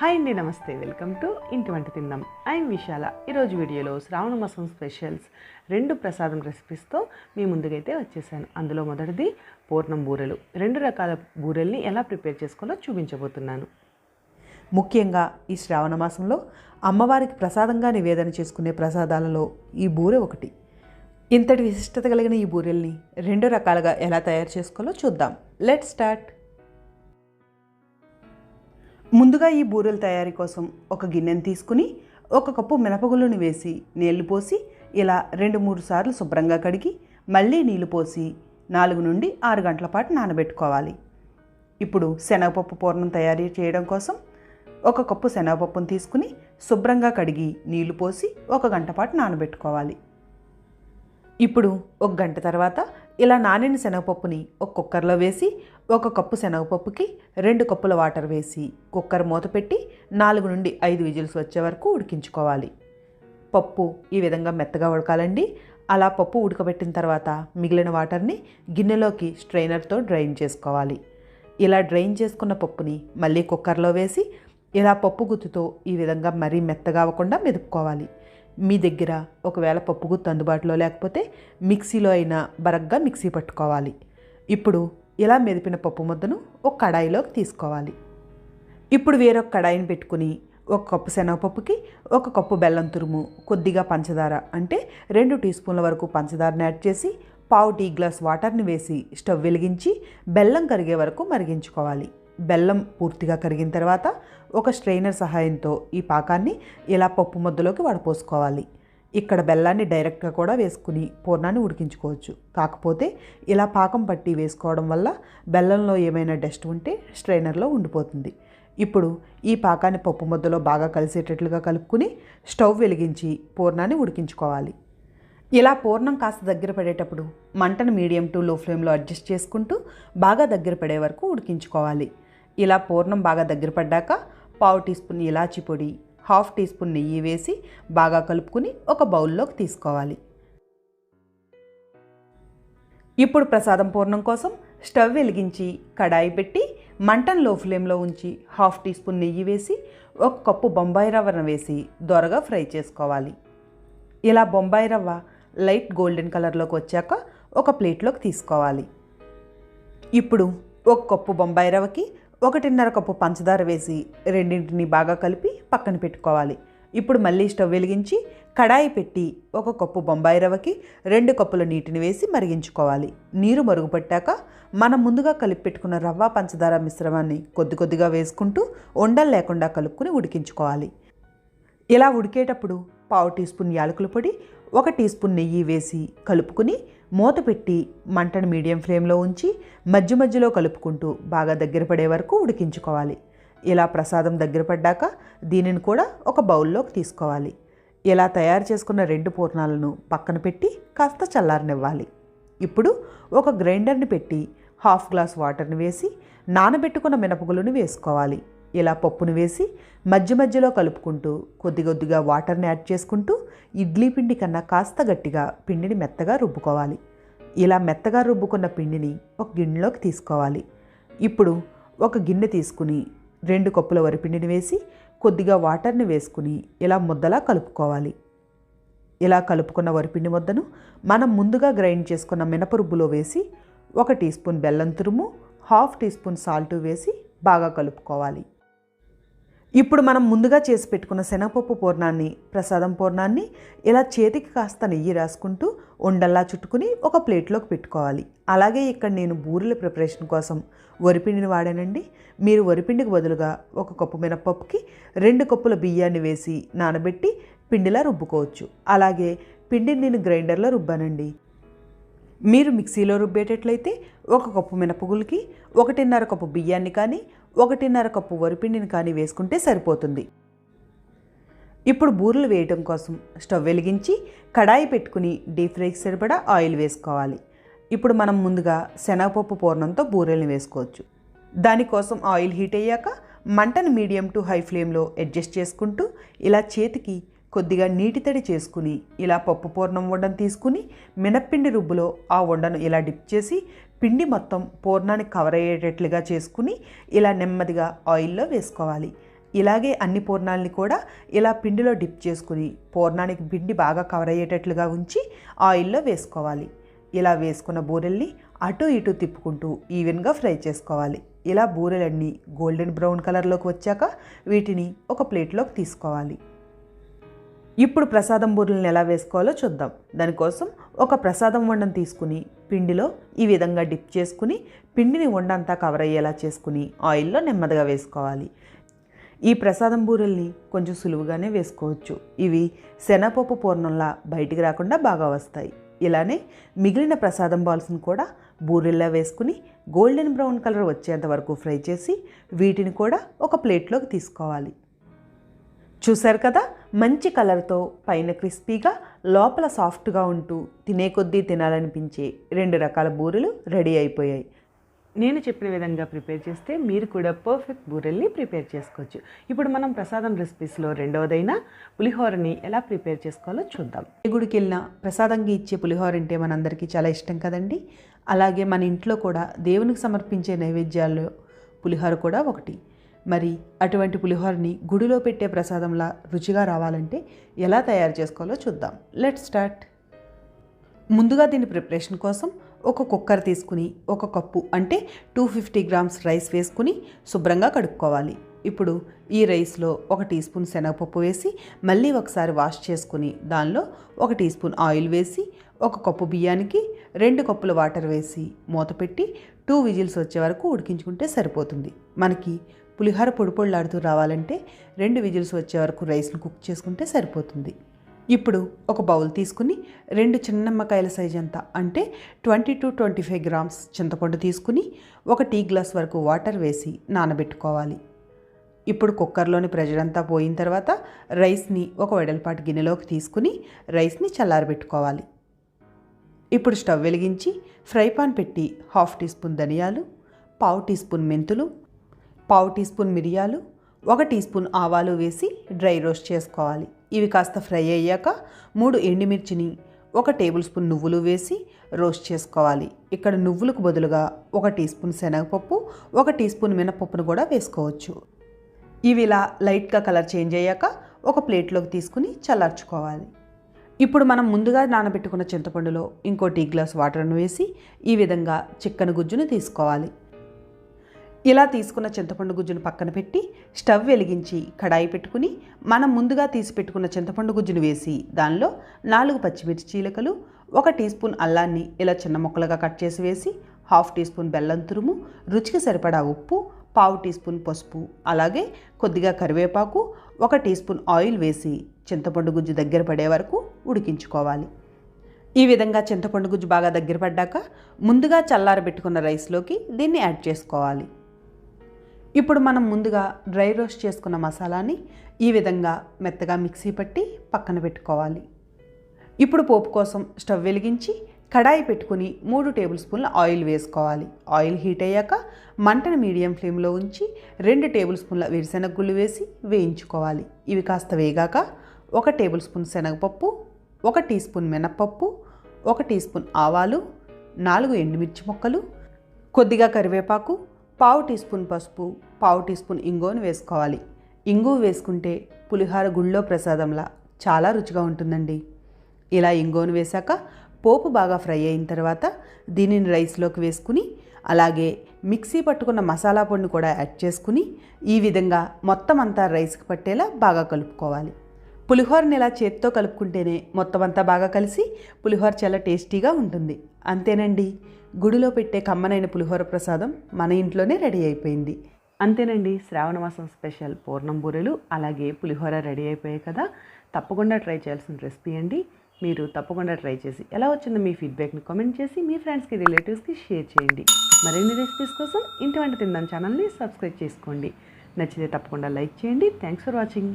Hi అండి నమస్తే. Welcome to ఇంటి వంట తిందాం. ఐఎమ్ విశాల. ఈరోజు వీడియోలో శ్రావణ మాసం స్పెషల్స్ రెండు ప్రసాదం రెసిపీస్తో మీ ముందుకైతే వచ్చేసాను. అందులో మొదటిది పూర్ణం బూరెలు. రెండు రకాల బూరెల్ని ఎలా ప్రిపేర్ చేసుకోవాలో చూపించబోతున్నాను. ముఖ్యంగా ఈ శ్రావణ మాసంలో అమ్మవారికి ప్రసాదంగా నివేదన చేసుకునే ప్రసాదాలలో ఈ బూరె ఒకటి. ఇంతటి విశిష్టత కలిగిన ఈ బూరెల్ని రెండు రకాలుగా ఎలా తయారు చేసుకోవాలో చూద్దాం. Let start. ముందుగా ఈ బూరెల తయారీ కోసం ఒక గిన్నెను తీసుకుని ఒక కప్పు మినపగుళ్ళను వేసి నీళ్ళు పోసి ఇలా రెండు మూడు సార్లు శుభ్రంగా కడిగి మళ్ళీ నీళ్ళు పోసి నాలుగు నుండి ఆరు గంటల పాటు నానబెట్టుకోవాలి. ఇప్పుడు శనగపప్పు పూర్ణం తయారీ చేయడం కోసం ఒక కప్పు శనగపప్పును తీసుకుని శుభ్రంగా కడిగి నీళ్ళు పోసి ఒక గంట పాటు నానబెట్టుకోవాలి. ఇప్పుడు ఒక గంట తర్వాత ఇలా నానిన శనగపప్పుని ఒక కుక్కర్లో వేసి ఒక కప్పు శనగపప్పుకి రెండు కప్పుల వాటర్ వేసి కుక్కర్ మూత పెట్టి నాలుగు నుండి ఐదు విజిల్స్ వచ్చే వరకు ఉడికించుకోవాలి. పప్పు ఈ విధంగా మెత్తగా ఉడకాలండి. అలా పప్పు ఉడకబెట్టిన తర్వాత మిగిలిన వాటర్ని గిన్నెలోకి స్ట్రైనర్తో డ్రైన్ చేసుకోవాలి. ఇలా డ్రైన్ చేసుకున్న పప్పుని మళ్ళీ కుక్కర్లో వేసి ఇలా పప్పు గుత్తుతో ఈ విధంగా మరీ మెత్తగా అవ్వకుండా మెదుపుకోవాలి. మీ దగ్గర ఒకవేళ పప్పుగుత్తు అందుబాటులో లేకపోతే మిక్సీలో అయినా బరగ్గా మిక్సీ పట్టుకోవాలి. ఇప్పుడు ఇలా మెదిపిన పప్పు ముద్దను ఒక కడాయిలోకి తీసుకోవాలి. ఇప్పుడు వేరొక కడాయిని పెట్టుకుని ఒక కప్పు శనగపప్పుకి ఒక కప్పు బెల్లం తురుము కొద్దిగా పంచదార అంటే రెండు టీ స్పూన్ల వరకు పంచదారని యాడ్ చేసి పావు టీ గ్లాస్ వాటర్ని వేసి స్టవ్ వెలిగించి బెల్లం కరిగే వరకు మరిగించుకోవాలి. బెల్లం పూర్తిగా కరిగిన తర్వాత ఒక స్ట్రైనర్ సహాయంతో ఈ పాకాన్ని ఇలా పప్పు ముద్దలోకి వడపోసుకోవాలి. ఇక్కడ బెల్లాన్ని డైరెక్ట్గా కూడా వేసుకుని పూర్ణాన్ని ఉడికించుకోవచ్చు. కాకపోతే ఇలా పాకం పట్టి వేసుకోవడం వల్ల బెల్లంలో ఏమైనా డస్ట్ ఉంటే స్ట్రైనర్లో ఉండిపోతుంది. ఇప్పుడు ఈ పాకాన్ని పప్పు ముద్దలో బాగా కలిసేటట్లుగా కలుపుకుని స్టవ్ వెలిగించి పూర్ణాన్ని ఉడికించుకోవాలి. ఇలా పూర్ణం కాస్త దగ్గర పడేటప్పుడు మంటను మీడియం టు లో ఫ్లేమ్లో అడ్జస్ట్ చేసుకుంటూ బాగా దగ్గర పడే వరకు ఉడికించుకోవాలి. ఇలా పూర్ణం బాగా దగ్గర పడ్డాక పావు టీ స్పూన్ ఇలాచి పొడి హాఫ్ టీ స్పూన్ నెయ్యి వేసి బాగా కలుపుకుని ఒక బౌల్లోకి తీసుకోవాలి. ఇప్పుడు ప్రసాదం పూర్ణం కోసం స్టవ్ వెలిగించి కడాయి పెట్టి మంటను లో ఫ్లేమ్లో ఉంచి హాఫ్ టీ స్పూన్ నెయ్యి వేసి ఒక కప్పు బొంబాయి రవ్వను వేసి దొరగా ఫ్రై చేసుకోవాలి. ఇలా బొంబాయి రవ్వ లైట్ గోల్డెన్ కలర్లోకి వచ్చాక ఒక ప్లేట్లోకి తీసుకోవాలి. ఇప్పుడు ఒక కప్పు బొంబాయి రవ్వకి ఒకటిన్నర కప్పు పంచదార వేసి రెండింటిని బాగా కలిపి పక్కన పెట్టుకోవాలి. ఇప్పుడు మళ్ళీ స్టవ్ వెలిగించి కడాయి పెట్టి ఒక కప్పు బొంబాయి రవ్వకి రెండు కప్పుల నీటిని వేసి మరిగించుకోవాలి. నీరు మరుగుపట్టాక మనం ముందుగా కలిపి పెట్టుకున్న రవ్వ పంచదార మిశ్రమాన్ని కొద్ది కొద్దిగా వేసుకుంటూ ఉండలు లేకుండా కలుపుకుని ఉడికించుకోవాలి. ఇలా ఉడికేటప్పుడు పావు టీ స్పూన్ యాలకుల పొడి ఒక టీ స్పూన్ నెయ్యి వేసి కలుపుకుని మూత పెట్టి మంటను మీడియం ఫ్లేమ్లో ఉంచి మధ్య మధ్యలో కలుపుకుంటూ బాగా దగ్గర పడే వరకు ఉడికించుకోవాలి. ఇలా ప్రసాదం దగ్గర పడ్డాక దీనిని కూడా ఒక బౌల్లోకి తీసుకోవాలి. ఇలా తయారు చేసుకున్న రెండు పూర్ణాలను పక్కన పెట్టి కాస్త చల్లారనివ్వాలి. ఇప్పుడు ఒక గ్రైండర్ని పెట్టి హాఫ్ గ్లాస్ వాటర్ని వేసి నానబెట్టుకున్న మినపగులను వేసుకోవాలి. ఇలా పప్పును వేసి మధ్య మధ్యలో కలుపుకుంటూ కొద్ది కొద్దిగా వాటర్ని యాడ్ చేసుకుంటూ ఇడ్లీ పిండి కన్నా కాస్త గట్టిగా పిండిని మెత్తగా రుబ్బుకోవాలి. ఇలా మెత్తగా రుబ్బుకున్న పిండిని ఒక గిన్నెలోకి తీసుకోవాలి. ఇప్పుడు ఒక గిన్నె తీసుకుని రెండు కప్పుల వరిపిండిని వేసి కొద్దిగా వాటర్ని వేసుకుని ఇలా ముద్దలా కలుపుకోవాలి. ఇలా కలుపుకున్న వరిపిండి ముద్దను మనం ముందుగా గ్రైండ్ చేసుకున్న మినపరుబ్బులో వేసి ఒక టీ స్పూన్ బెల్లం తురుము హాఫ్ టీ స్పూన్ సాల్ట్ వేసి బాగా కలుపుకోవాలి. ఇప్పుడు మనం ముందుగా చేసి పెట్టుకున్న శనగపప్పు పూర్ణాన్ని ప్రసాదం పూర్ణాన్ని ఇలా చేతికి కాస్త నెయ్యి రాసుకుంటూ ఉండల్లా చుట్టుకుని ఒక ప్లేట్లోకి పెట్టుకోవాలి. అలాగే ఇక్కడ నేను బూరెల ప్రిపరేషన్ కోసం వరిపిండిని వాడానండి. మీరు వరిపిండికి బదులుగా ఒక కప్పు మినపప్పుకి రెండు కప్పుల బియ్యాన్ని వేసి నానబెట్టి పిండిలా రుబ్బుకోవచ్చు. అలాగే పిండిని నేను గ్రైండర్లో రుబ్బానండి. మీరు మిక్సీలో రుబ్బేటట్లయితే ఒక కప్పు మినపగులకి ఒకటిన్నర కప్పు బియ్యాన్ని కానీ ఒకటిన్నర కప్పు వరిపిండిని కానీ వేసుకుంటే సరిపోతుంది. ఇప్పుడు బూరెలు వేయటం కోసం స్టవ్ వెలిగించి కడాయి పెట్టుకుని డీప్ ఫ్రైకి సరిపడా ఆయిల్ వేసుకోవాలి. ఇప్పుడు మనం ముందుగా శనగపప్పు పూర్ణంతో బూరెల్ని వేసుకోవచ్చు. దానికోసం ఆయిల్ హీట్ అయ్యాక మంటను మీడియం టు హై ఫ్లేమ్లో అడ్జస్ట్ చేసుకుంటూ ఇలా చేతికి కొద్దిగా నీటి తడి చేసుకుని ఇలా పప్పు పూర్ణం ఉండను తీసుకుని మినప్పిండి రుబ్బులో ఆ ఉండను ఇలా డిప్ చేసి పిండి మొత్తం పూర్ణాన్ని కవర్ అయ్యేటట్లుగా చేసుకుని ఇలా నెమ్మదిగా ఆయిల్లో వేసుకోవాలి. ఇలాగే అన్ని పూర్ణాలని కూడా ఇలా పిండిలో డిప్ చేసుకుని పూర్ణానికి పిండి బాగా కవర్ అయ్యేటట్లుగా ఉంచి ఆయిల్లో వేసుకోవాలి. ఇలా వేసుకున్న బూరెల్ని అటు ఇటు తిప్పుకుంటూ ఈవెన్గా ఫ్రై చేసుకోవాలి. ఇలా బూరెలన్నీ గోల్డెన్ బ్రౌన్ కలర్లోకి వచ్చాక వీటిని ఒక ప్లేట్లోకి తీసుకోవాలి. ఇప్పుడు ప్రసాదం బూరెలను ఎలా వేసుకోవాలో చూద్దాం. దానికోసం ఒక ప్రసాదం వండను తీసుకుని పిండిలో ఈ విధంగా డిప్ చేసుకుని పిండిని వండంతా కవర్ అయ్యేలా చేసుకుని ఆయిల్లో నెమ్మదిగా వేసుకోవాలి. ఈ ప్రసాదం బూరెల్ని కొంచెం సులువుగానే వేసుకోవచ్చు. ఇవి శనగపప్పు పూర్ణంలా బయటికి రాకుండా బాగా వస్తాయి. ఇలానే మిగిలిన ప్రసాదం బాల్స్ని కూడా బూరెల్లా వేసుకుని గోల్డెన్ బ్రౌన్ కలర్ వచ్చేంత వరకు ఫ్రై చేసి వీటిని కూడా ఒక ప్లేట్లోకి తీసుకోవాలి. చూశారు కదా? మంచి కలర్తో పైన క్రిస్పీగా లోపల సాఫ్ట్గా ఉంటూ తినే కొద్దీ తినాలనిపించే రెండు రకాల బూరెలు రెడీ అయిపోయాయి. నేను చెప్పిన విధంగా ప్రిపేర్ చేస్తే మీరు కూడా పర్ఫెక్ట్ బూరెల్ని ప్రిపేర్ చేసుకోవచ్చు. ఇప్పుడు మనం ప్రసాదం రెసిపీస్లో రెండవదైన పులిహోరని ఎలా ప్రిపేర్ చేసుకోవాలో చూద్దాం. ఏ గుడికి వెళ్ళినా ప్రసాదంగా ఇచ్చే పులిహోర అంటే మనందరికీ చాలా ఇష్టం కదండి? అలాగే మన ఇంట్లో కూడా దేవునికి సమర్పించే నైవేద్యాల్లో పులిహోర కూడా ఒకటి. మరి అటువంటి పులిహోరని గుడిలో పెట్టే ప్రసాదంలా రుచిగా రావాలంటే ఎలా తయారు చేసుకోవాలో చూద్దాం. లెట్ స్టార్ట్ ముందుగా దీని ప్రిపరేషన్ కోసం ఒక కుక్కర్ తీసుకుని ఒక కప్పు అంటే టూ ఫిఫ్టీ గ్రామ్స్ రైస్ వేసుకుని శుభ్రంగా కడుక్కోవాలి. ఇప్పుడు ఈ రైస్లో ఒక టీ స్పూన్ శనగపప్పు వేసి మళ్ళీ ఒకసారి వాష్ చేసుకుని దానిలో ఒక టీ స్పూన్ ఆయిల్ వేసి ఒక కప్పు బియ్యానికి రెండు కప్పుల వాటర్ వేసి మూత పెట్టి టూ విజిల్స్ వచ్చే వరకు ఉడికించుకుంటే సరిపోతుంది. మనకి పులిహోర పొడిపొళ్ళాడుతూ రావాలంటే రెండు విజిల్స్ వచ్చే వరకు రైస్ను కుక్ చేసుకుంటే సరిపోతుంది. ఇప్పుడు ఒక బౌల్ తీసుకుని రెండు చిన్న నిమ్మకాయల సైజ్ అంత అంటే twenty to twenty five grams చింతపండు తీసుకుని ఒక టీ గ్లాస్ వరకు వాటర్ వేసి నానబెట్టుకోవాలి. ఇప్పుడు కుక్కర్లోని ప్రెషర్ అంతా పోయిన తర్వాత రైస్ని ఒక వెడల్పాటి గిన్నెలోకి తీసుకుని రైస్ని చల్లారబెట్టుకోవాలి. ఇప్పుడు స్టవ్ వెలిగించి ఫ్రై పాన్ పెట్టి హాఫ్ టీ స్పూన్ ధనియాలు పావు టీ స్పూన్ మెంతులు పావు టీ స్పూన్ మిరియాలు ఒక టీ స్పూన్ ఆవాలు వేసి డ్రై రోస్ట్ చేసుకోవాలి. ఇవి కాస్త ఫ్రై అయ్యాక మూడు ఎండుమిర్చిని ఒక టేబుల్ స్పూన్ నువ్వులు వేసి రోస్ట్ చేసుకోవాలి. ఇక్కడ నువ్వులకు బదులుగా ఒక టీ స్పూన్ శనగపప్పు ఒక టీ స్పూన్ మినపప్పును కూడా వేసుకోవచ్చు. ఇవి ఇలా లైట్గా కలర్ చేంజ్ అయ్యాక ఒక ప్లేట్లోకి తీసుకుని చల్లార్చుకోవాలి. ఇప్పుడు మనం ముందుగా నానబెట్టుకున్న చింతపండులో ఇంకో టీ గ్లాస్ వాటర్ను వేసి ఈ విధంగా చిక్కన గుజ్జును తీసుకోవాలి. ఇలా తీసుకున్న చింతపండు గుజ్జును పక్కన పెట్టి స్టవ్ వెలిగించి కడాయి పెట్టుకుని మనం ముందుగా తీసి పెట్టుకున్న చింతపండు గుజ్జును వేసి దానిలో నాలుగు పచ్చిమిర్చి చీలకలు ఒక టీ స్పూన్ అల్లాన్ని ఇలా చిన్న ముక్కలుగా కట్ చేసి వేసి హాఫ్ టీ స్పూన్ బెల్లం తురుము రుచికి సరిపడా ఉప్పు పావు టీ స్పూన్ పసుపు అలాగే కొద్దిగా కరివేపాకు ఒక టీ స్పూన్ ఆయిల్ వేసి చింతపండు గుజ్జు దగ్గర పడే వరకు ఉడికించుకోవాలి. ఈ విధంగా చింతపండు గుజ్జు బాగా దగ్గర పడ్డాక ముందుగా చల్లారబెట్టుకున్న రైస్లోకి దీన్ని యాడ్ చేసుకోవాలి. ఇప్పుడు మనం ముందుగా డ్రై రోస్ట్ చేసుకున్న మసాలాని ఈ విధంగా మెత్తగా మిక్సీ పట్టి పక్కన పెట్టుకోవాలి. ఇప్పుడు పోపు కోసం స్టవ్ వెలిగించి కడాయి పెట్టుకుని మూడు టేబుల్ స్పూన్ల ఆయిల్ వేసుకోవాలి. ఆయిల్ హీట్ అయ్యాక మంటను మీడియం ఫ్లేమ్లో ఉంచి రెండు టేబుల్ స్పూన్ల వేరుశెనగ గుళ్ళు వేసి వేయించుకోవాలి. ఇవి కాస్త వేగాక ఒక టేబుల్ స్పూన్ శనగపప్పు ఒక టీ స్పూన్ మినప్పప్పు ఒక టీ స్పూన్ ఆవాలు నాలుగు ఎండుమిర్చి ముక్కలు కొద్దిగా కరివేపాకు పావు టీ స్పూన్ పసుపు పావు టీ స్పూన్ ఇంగువను వేసుకోవాలి. ఇంగువ వేసుకుంటే పులిహార గుళ్ళో ప్రసాదంలా చాలా రుచిగా ఉంటుందండి. ఇలా ఇంగువను వేశాక పోపు బాగా ఫ్రై అయిన తర్వాత దీనిని రైస్లోకి వేసుకుని అలాగే మిక్సీ పట్టుకున్న మసాలా పొడిని కూడా యాడ్ చేసుకుని ఈ విధంగా మొత్తం అంతా రైస్కి పట్టేలా బాగా కలుపుకోవాలి. పులిహోరని ఇలా చేత్తో కలుపుకుంటేనే మొత్తం అంతా బాగా కలిసి పులిహోర చాలా టేస్టీగా ఉంటుంది. అంతేనండి. గుడిలో పెట్టే కమ్మనైన పులిహోర ప్రసాదం మన ఇంట్లోనే రెడీ అయిపోయింది. అంతేనండి శ్రావణ మాసం స్పెషల్ పూర్ణం బూరెలు అలాగే పులిహోర రెడీ అయిపోయాయి కదా. తప్పకుండా ట్రై చేయాల్సిన రెసిపీ అండి. మీరు తప్పకుండా ట్రై చేసి ఎలా వచ్చిందో మీ ఫీడ్బ్యాక్ని కామెంట్ చేసి మీ ఫ్రెండ్స్కి రిలేటివ్స్కి షేర్ చేయండి. మరిన్ని రెసిపీస్ కోసం ఇంటి వంట తిందాం ఛానల్ని సబ్స్క్రైబ్ చేసుకోండి. నచ్చితే తప్పకుండా లైక్ చేయండి. Thanks for watching.